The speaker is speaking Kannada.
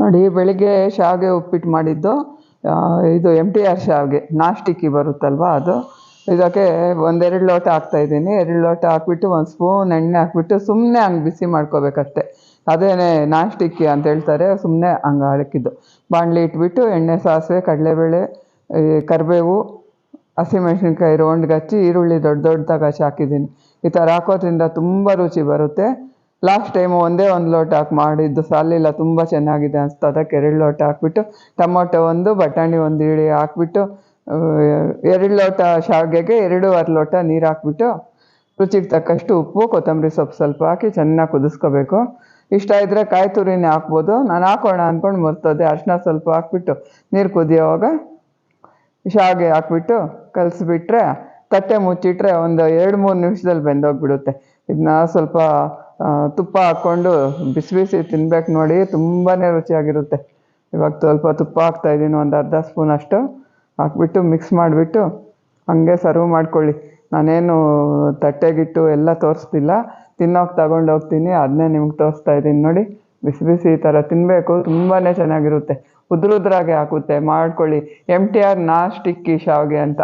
ನೋಡಿ, ಬೆಳಿಗ್ಗೆ ಶಾವಿಗೆ ಉಪ್ಪಿಟ್ಟು ಮಾಡಿದ್ದು ಇದು ಎಂ ಟಿ ಆರ್ ಶಾವಿಗೆ ನಾಸ್ಟಿಕ್ಕಿ ಬರುತ್ತಲ್ವಾ ಅದು. ಇದಕ್ಕೆ ಒಂದೆರಡು ಲೋಟ ಹಾಕ್ತಾಯಿದ್ದೀನಿ ಎರಡು ಲೋಟ ಹಾಕ್ಬಿಟ್ಟು, ಒಂದು ಸ್ಪೂನ್ ಎಣ್ಣೆ ಹಾಕ್ಬಿಟ್ಟು ಸುಮ್ಮನೆ ಹಂಗೆ ಬಿಸಿ ಮಾಡ್ಕೋಬೇಕಷ್ಟೆ. ಅದೇನೇ ನಾಸ್ಟಿಕ್ಕಿ ಅಂತ ಹೇಳ್ತಾರೆ ಸುಮ್ಮನೆ ಹಂಗೆ ಹಾಕಿದ್ದು ಬಾಣಲಿ ಇಟ್ಬಿಟ್ಟು, ಎಣ್ಣೆ, ಸಾಸಿವೆ, ಕಡಲೆಬೇಳೆ ಕರಿಬೇವು ಹಸಿಮೆಣ್ಸಿನ್ಕಾಯಿ ರೌಂಡ್ಗೆ ಹಚ್ಚಿ ಈರುಳ್ಳಿ ದೊಡ್ಡ ದೊಡ್ಡದಾಗಿ ಹಚ್ಚಿ ಹಾಕಿದ್ದೀನಿ. ಈ ಥರ ಹಾಕೋದ್ರಿಂದ ತುಂಬ ರುಚಿ ಬರುತ್ತೆ. ಲಾಸ್ಟ್ ಟೈಮು ಒಂದೇ ಒಂದು ಲೋಟ ಹಾಕಿ ಮಾಡಿದ್ದು, ಸಾಲಿಲ್ಲ, ತುಂಬ ಚೆನ್ನಾಗಿದೆ ಅನಿಸ್ತು. ಅದಕ್ಕೆ ಎರಡು ಲೋಟ ಹಾಕ್ಬಿಟ್ಟು, ಟೊಮೊಟೊ ಒಂದು, ಬಟಾಣಿ ಒಂದು ಇಳಿ ಹಾಕ್ಬಿಟ್ಟು ಎರಡು ಲೋಟ ಶಾವಿಗೆಗೆ ಎರಡೂವರೆ ಲೋಟ ನೀರು ಹಾಕ್ಬಿಟ್ಟು, ರುಚಿಗೆ ತಕ್ಕಷ್ಟು ಉಪ್ಪು, ಕೊತ್ತಂಬರಿ ಸೊಪ್ಪು ಸ್ವಲ್ಪ ಹಾಕಿ ಚೆನ್ನಾಗಿ ಕುದಿಸ್ಕೋಬೇಕು. ಇಷ್ಟ ಇದ್ದರೆ ಕಾಯಿ ತುರಿನೇ ಹಾಕ್ಬೋದು. ನಾನು ಹಾಕೋಣ ಅಂದ್ಕೊಂಡು ಮರ್ತದೆ. ಅರಿಶಿನ ಸ್ವಲ್ಪ ಹಾಕ್ಬಿಟ್ಟು, ನೀರು ಕುದಿಯೋವಾಗ ಶಾವಿಗೆ ಹಾಕ್ಬಿಟ್ಟು ಕಲಸಿಬಿಟ್ರೆ, ತಟ್ಟೆ ಮುಚ್ಚಿಟ್ರೆ ಒಂದು ಎರಡು ಮೂರು ನಿಮಿಷದಲ್ಲಿ ಬೆಂದೋಗ್ಬಿಡುತ್ತೆ. ಇದನ್ನ ಸ್ವಲ್ಪ ತುಪ್ಪ ಹಾಕ್ಕೊಂಡು ಬಿಸಿ ಬಿಸಿ ತಿನ್ಬೇಕು ನೋಡಿ ತುಂಬಾ ರುಚಿಯಾಗಿರುತ್ತೆ. ಇವಾಗ ಸ್ವಲ್ಪ ತುಪ್ಪ ಹಾಕ್ತಾ ಇದ್ದೀನಿ, ಒಂದು ಅರ್ಧ ಸ್ಪೂನ್ ಅಷ್ಟು ಹಾಕ್ಬಿಟ್ಟು ಮಿಕ್ಸ್ ಮಾಡಿಬಿಟ್ಟು ಹಾಗೆ ಸರ್ವ್ ಮಾಡ್ಕೊಳ್ಳಿ. ನಾನೇನು ತಟ್ಟೆಗಿಟ್ಟು ಎಲ್ಲ ತೋರಿಸ್ತಿಲ್ಲ. ತಿನ್ನೋಕೆ ತಗೊಂಡು ಹೋಗ್ತೀನಿ ಅದನ್ನೇ ನಿಮ್ಗೆ ತೋರಿಸ್ತಾ ಇದ್ದೀನಿ ನೋಡಿ. ಬಿಸಿ ಬಿಸಿ ಈ ಥರ ತಿನ್ನಬೇಕು ತುಂಬಾ ಚೆನ್ನಾಗಿರುತ್ತೆ. ಉದುರುದ್ರಾಗೆ ಹಾಕುತ್ತೆ, ಮಾಡ್ಕೊಳ್ಳಿ. ಎಂ ಟಿ ಆರ್ ನಾಸ್ಟಿಕ್ಕಿ ಶಾವಿಗೆ ಅಂತ.